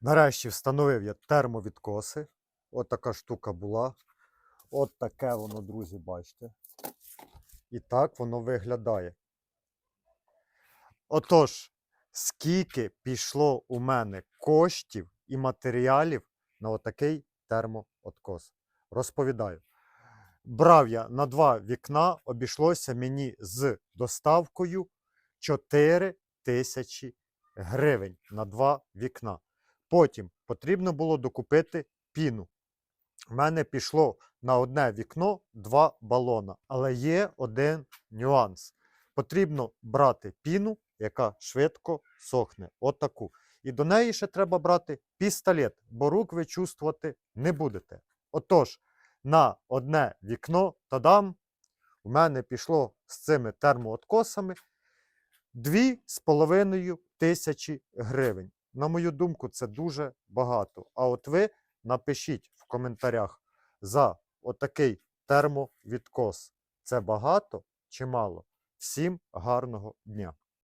Нарешті встановив я термовідкоси. От така штука була. От таке воно, друзі, бачите. І так воно виглядає. Отож, скільки пішло у мене коштів і матеріалів на отакий термооткос? Розповідаю. Брав я на два вікна, обійшлося мені з доставкою 4 тисячі гривень на два вікна. Потім потрібно було докупити піну. У мене пішло на одне вікно два балона, але є один нюанс. Потрібно брати піну, яка швидко сохне. Отаку. І до неї ще треба брати пістолет, бо рук ви чувствувати не будете. Отож, на одне вікно, тадам, у мене пішло з цими термооткосами 2,5 тисячі гривень. На мою думку, це дуже багато. А от ви напишіть в коментарях за отакий термовідкос. Це багато чи мало? Всім гарного дня!